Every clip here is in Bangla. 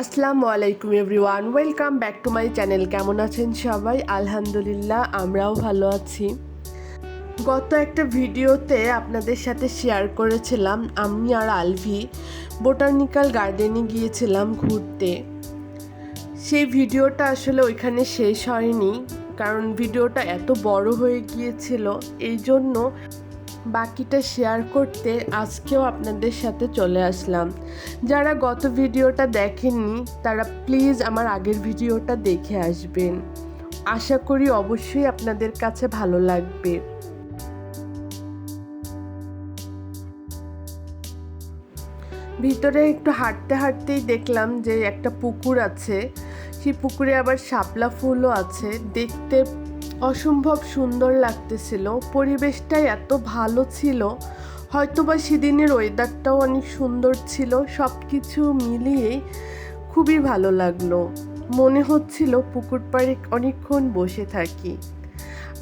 আসসালামু আলাইকুম everyone, welcome back to my channel. কেমন আছেন সবাই? আলহামদুলিল্লাহ, আমরাও ভালো আছি। গত একটা ভিডিওতে আপনাদের সাথে শেয়ার করেছিলাম, আমি আর আলভি বোটানিক্যাল গার্ডেনে গিয়েছিলাম ঘুরতে। সেই ভিডিওটা আসলে ওইখানে শেষ হয়নি, কারণ ভিডিওটা এত বড় হয়ে গিয়েছিল এই জন্য বাকিটা শেয়ার করতে আজকেও আপনাদের সাথে চলে আসলাম। যারা গত ভিডিওটা দেখেননি, তারা প্লিজ আমার আগের ভিডিওটা দেখে আসবেন। আশা করি অবশ্যই আপনাদের কাছে ভালো লাগবে। ভিতরে একটু হাঁটতে হাঁটতেই দেখলাম যে একটা পুকুর আছে। সেই পুকুরে আবার শাপলা ফুলও আছে। দেখতে অসম্ভব সুন্দর লাগতেছিল। পরিবেশটাই এত ভালো ছিল। হয়তোবা সেদিনের ওয়েদারটাও অনেক সুন্দর ছিল। সব কিছু মিলিয়েই খুবই ভালো লাগল। মনে হচ্ছিল পুকুর পাড়ে অনেকক্ষণ বসে থাকি।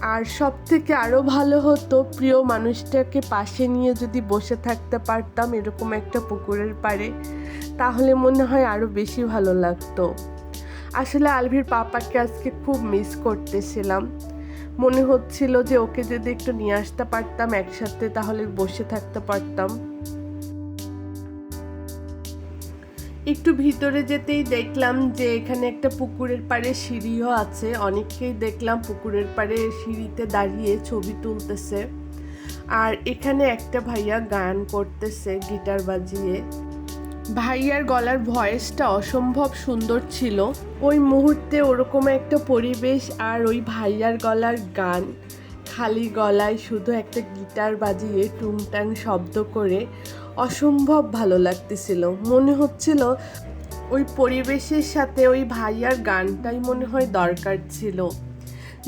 আর সব থেকে আরও ভালো হতো, প্রিয় মানুষটাকে পাশে নিয়ে যদি বসে থাকতে পারতাম এরকম একটা পুকুরের পাড়ে, তাহলে মনে হয় আরও বেশি ভালো লাগতো। আসলে আলভির পাপাকে আজকে খুব মিস করতেছিলাম। মনে হচ্ছিল যে ওকে যদি একটু নিয়ে আসতে পারতাম একসাথে, তাহলে বসে থাকতে পারতাম। একটু ভিতরে যেতেই দেখলাম যে এখানে একটা পুকুরের পাড়ে সিঁড়িও আছে। অনেককেই দেখলাম পুকুরের পাড়ে সিঁড়িতে দাঁড়িয়ে ছবি তুলতেছে। আর এখানে একটা ভাইয়া গান করতেছে, গিটার বাজিয়ে। ভাইয়ার গলার ভয়েসটা অসম্ভব সুন্দর ছিল। ওই মুহূর্তে ওরকম একটা পরিবেশ আর ওই ভাইয়ার গলার গান। খালি গলায় শুধু একটা গিটার বাজিয়ে টুংটাং শব্দ করে অসম্ভব ভালো লাগতেছিল। মনে হচ্ছিল ওই পরিবেশের সাথে ওই ভাইয়ার গানটাই মনে হয় দরকার ছিল।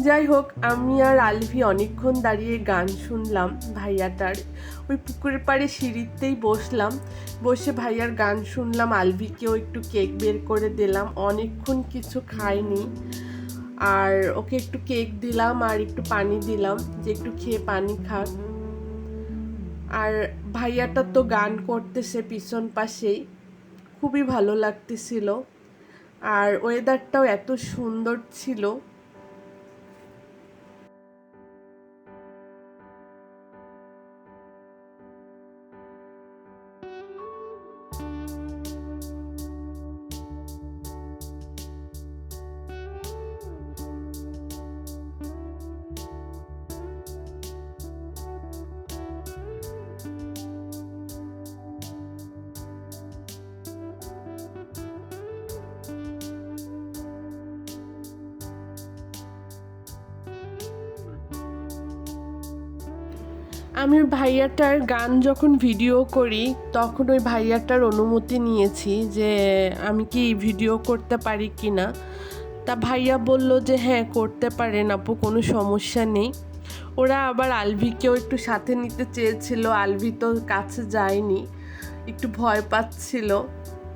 যাই হোক, আমি আর আলভি অনেকক্ষণ দাঁড়িয়ে গান শুনলাম ভাইয়াটার। ওই পুকুরের পাড়ে সিঁড়িতেই বসলাম। বসে ভাইয়ার গান শুনলাম, আলভিকেও একটু কেক বের করে দিলাম। অনেকক্ষণ কিছু খাইনি। আর ওকে একটু কেক দিলাম আর একটু পানি দিলাম, যে একটু খেয়ে পানি খাক। আর ভাইয়াটা তো গান করতেছে পিছন পাশেই। খুবই ভালো লাগতেছিল। আর ওয়েদারটাও এত সুন্দর ছিল। আমি ভাইয়াটার গান যখন ভিডিও করি, তখন ওই ভাইয়াটার অনুমতি নিয়েছি যে আমি কি ভিডিও করতে পারি কি না তা ভাইয়া বলল যে হ্যাঁ করতে পারেন আপু, কোনো সমস্যা নেই। ওরা আবার আলভিকেও একটু সাথে নিতে চেয়েছিল, আলভি তো কাছে যায়নি, একটু ভয় পাচ্ছিল।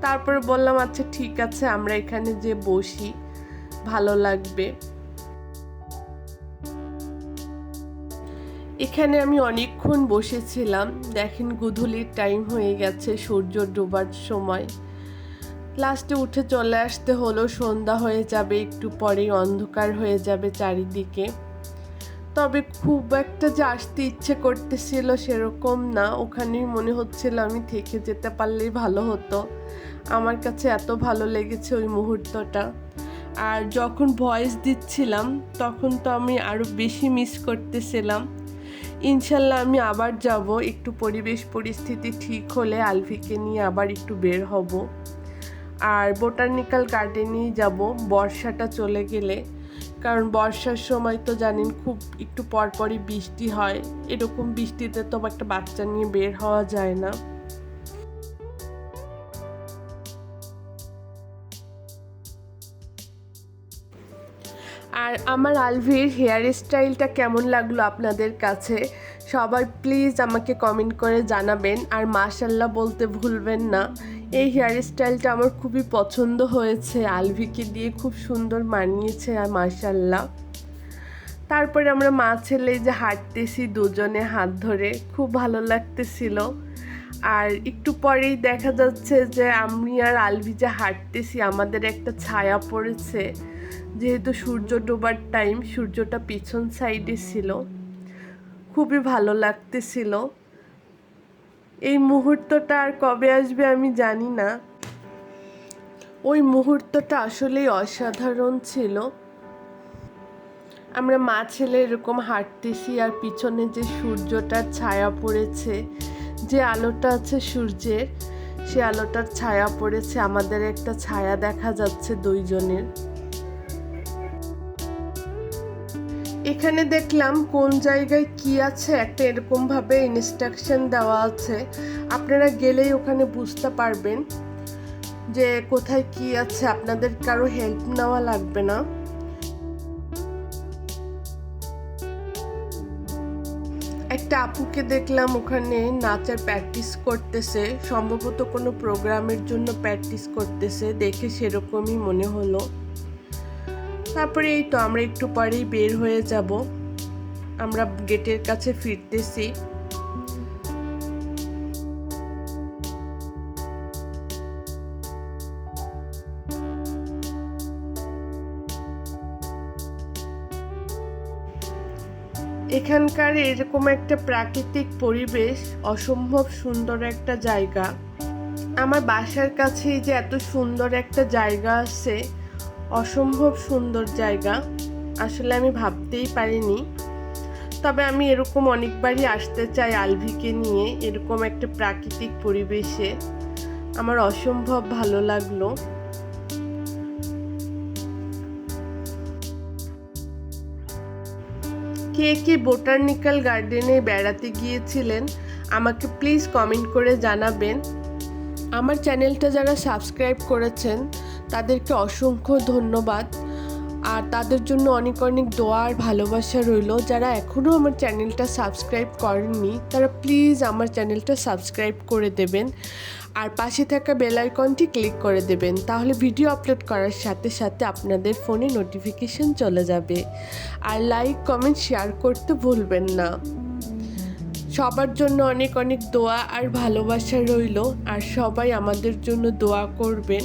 তারপরে বললাম আচ্ছা ঠিক আছে, আমরা এখানে যে বসি, ভালো লাগবে। এখানে আমি অনেকক্ষণ বসেছিলাম। দেখেন গুধুলির টাইম হয়ে গেছে সূর্য ডোবার সময়। লাস্টে উঠে চলে আসতে হলো, সন্ধ্যা হয়ে যাবে, একটু পরেই অন্ধকার হয়ে যাবে চারিদিকে। তবে খুব একটা যে আসতে ইচ্ছে করতেছিল সেরকম না। ওখানেই মনে হচ্ছিল আমি থেকে যেতে পারলেই ভালো হতো। আমার কাছে এত ভালো লেগেছে ওই মুহূর্তটা। আর যখন ভয়েস দিচ্ছিলাম, তখন তো আমি আরও বেশি মিস করতেছিলাম। ইনশাল্লাহ আমি আবার যাব। একটু পরিবেশ পরিস্থিতি ঠিক হলে আলফিকে নিয়ে আবার একটু বের হব। আর বোটানিক্যাল গার্ডেনেই যাব। বর্ষাটা চলে গেলে। কারণ বর্ষার সময় তো জানেন খুব একটু পরপরই বৃষ্টি হয়। এরকম বৃষ্টিতে তো একটা বাচ্চা নিয়ে বের হওয়া যায় না। আর আমার আলভির হেয়ার স্টাইলটা কেমন লাগল আপনাদের কাছে? সবাই প্লিজ আমাকে কমেন্ট করে জানাবেন আর মাশাল্লাহ বলতে ভুলবেন না। এই হেয়ার স্টাইলটা আমার খুবই পছন্দ হয়েছে, আলভিকে দিয়ে খুব সুন্দর মানিয়েছে, আর মাশাল্লাহ তারপরে আমরা মা ছেলে যে হাঁটতেছি দুজনে হাত ধরে, খুব ভালো লাগতেছিল। আর একটু পরেই দেখা যাচ্ছে যে আমি আর আলভি যে হাঁটতেছি, আমাদের একটা ছায়া পড়েছে। যেহেতু সূর্য ডোবার টাইম সূর্যটা পিছন সাইডে ছিল। খুবই ভালো লাগতেছিল। এই মুহূর্তটা আর কবে আসবে আমি জানি না। ওই মুহূর্তটা আসলেই অসাধারণ ছিল। আমরা মা ছেলে এরকম হাঁটতেছি আর পিছনে যে সূর্যটার ছায়া পড়েছে যে আলোটা আছে সূর্যের, সে আলোটার ছায়া পড়েছে, আমাদের একটা ছায়া দেখা যাচ্ছে দুইজনের। এখানে দেখলাম কোন জায়গায় কি আছে, একটা এরকম ভাবে ইনস্ট্রাকশন দেওয়া আছে। আপনারা গেলেই ওখানে বুঝতে পারবেন যে কোথায় কি আছে, আপনাদের কারও হেল্প নেওয়া লাগবে না। আপুকে দেখলাম ওখানে নাচের প্র্যাকটিস করতেছে। সম্ভবত কোনো প্রোগ্রামের জন্য প্র্যাকটিস করতেছে। দেখে সেরকমই মনে হলো। তারপরে এই তো আমরা একটু পরেই বের হয়ে যাব। আমরা গেটের কাছে ফিরতেছি। এখানকার এরকম একটা প্রাকৃতিক পরিবেশ অসম্ভব সুন্দর একটা জায়গা। আমার বাসার কাছেই যে এত সুন্দর একটা জায়গা আছে, অসম্ভব সুন্দর জায়গা। আসলে আমি ভাবতেই পারিনি। তবে আমি এরকম অনেকবারই আসতে চাই আলভিকে নিয়ে এরকম একটা প্রাকৃতিক পরিবেশে। আমার অসম্ভব ভালো লাগল। কে কে বোটানিক্যাল গার্ডেনে বেড়াতে গিয়েছিলেন, আমাকে প্লিজ কমেন্ট করে জানাবেন। আমার চ্যানেলটা যারা সাবস্ক্রাইব করেছেন, তাদেরকে অসংখ্য ধন্যবাদ। আর তাদের জন্য অনেক অনেক দোয়া আর ভালোবাসা রইল। যারা এখনও আমার চ্যানেলটা সাবস্ক্রাইব করেননি, তারা প্লিজ আমার চ্যানেলটা সাবস্ক্রাইব করে দেবেন আর পাশে থাকা বেল আইকনটি ক্লিক করে দেবেন, তাহলে ভিডিও আপলোড করার সাথে সাথে আপনাদের ফোনে নোটিফিকেশন চলে যাবে। আর লাইক, কমেন্ট, শেয়ার করতে ভুলবেন না। সবার জন্য অনেক অনেক দোয়া আর ভালোবাসা রইল, আর সবাই আমাদের জন্য দোয়া করবেন।